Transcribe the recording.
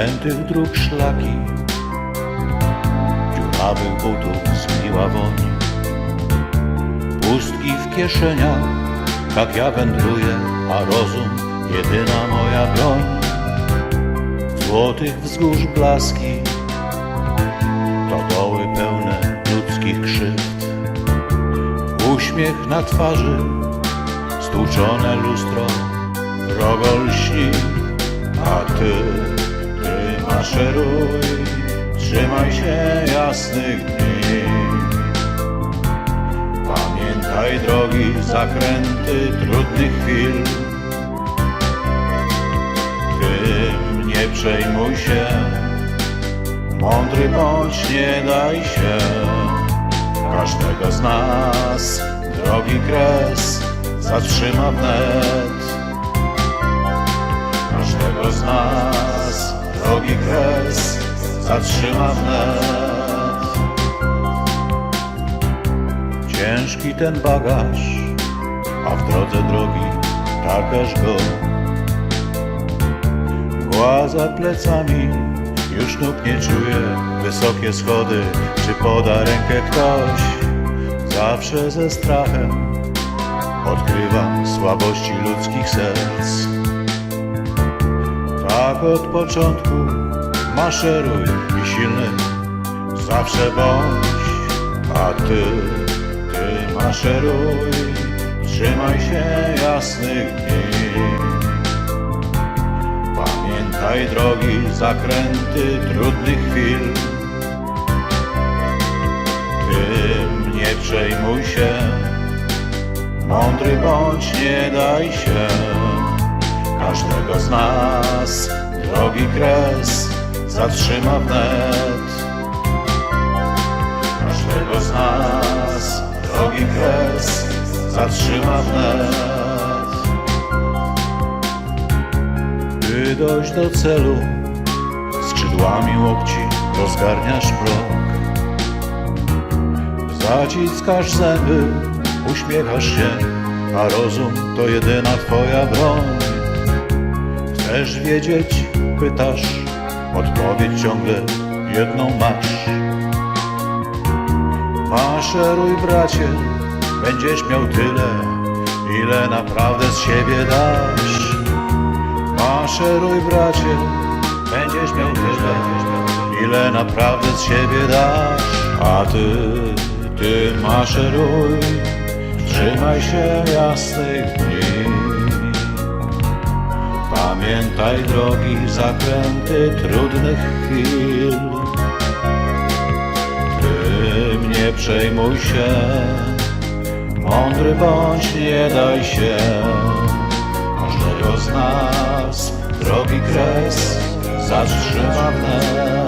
Krętych dróg szlaki Dziurawych butów zgniła woń. Pustki w kieszeniach Tak ja wędruję, a rozum Jedyna moja broń. Złotych wzgórz blaski To doły pełne ludzkich krzywd. Uśmiech na twarzy Stłuczone lustro Wrogo lśni A ty maszeruj Trzymaj się jasnych dni. Pamiętaj drogi, zakręty trudnych chwil. Tym nie przejmuj się Mądry bądź, nie daj się. Każdego z nas drogi kres zatrzyma wnet. Każdego z nas drogi kres zatrzyma wnet Ciężki ten bagaż, a w drodze drogi takaż go. Mgła za plecami, już nóg nie czuję Wysokie schody, czy poda rękę ktoś. Zawsze ze strachem odkrywam słabości ludzkich serc Tak od początku maszeruj i silny. Zawsze bądź, a ty, ty maszeruj. Trzymaj się jasnych dni. Pamiętaj drogi, zakręty trudnych chwil. Tym nie przejmuj się. Mądry bądź, nie daj się Każdego z nas. Drogi kres zatrzyma wnet Każdego z nas. Drogi kres zatrzyma wnet By dojść do celu skrzydłami łokci rozgarniasz blok. Zaciskasz zęby, uśmiechasz się, a rozum to jedyna twoja broń. Chcesz wiedzieć, pytasz, odpowiedź ciągle jedną masz. Maszeruj bracie, będziesz miał tyle, ile naprawdę z siebie dasz. Maszeruj bracie, będziesz miał tyle, ile naprawdę z siebie dasz. A ty, ty maszeruj, trzymaj się jasnych dni. Pamiętaj drogi, zakręty trudnych chwil. Tym nie przejmuj się, mądry bądź, nie daj się. Każdego z nas drogi kres zatrzyma wnet.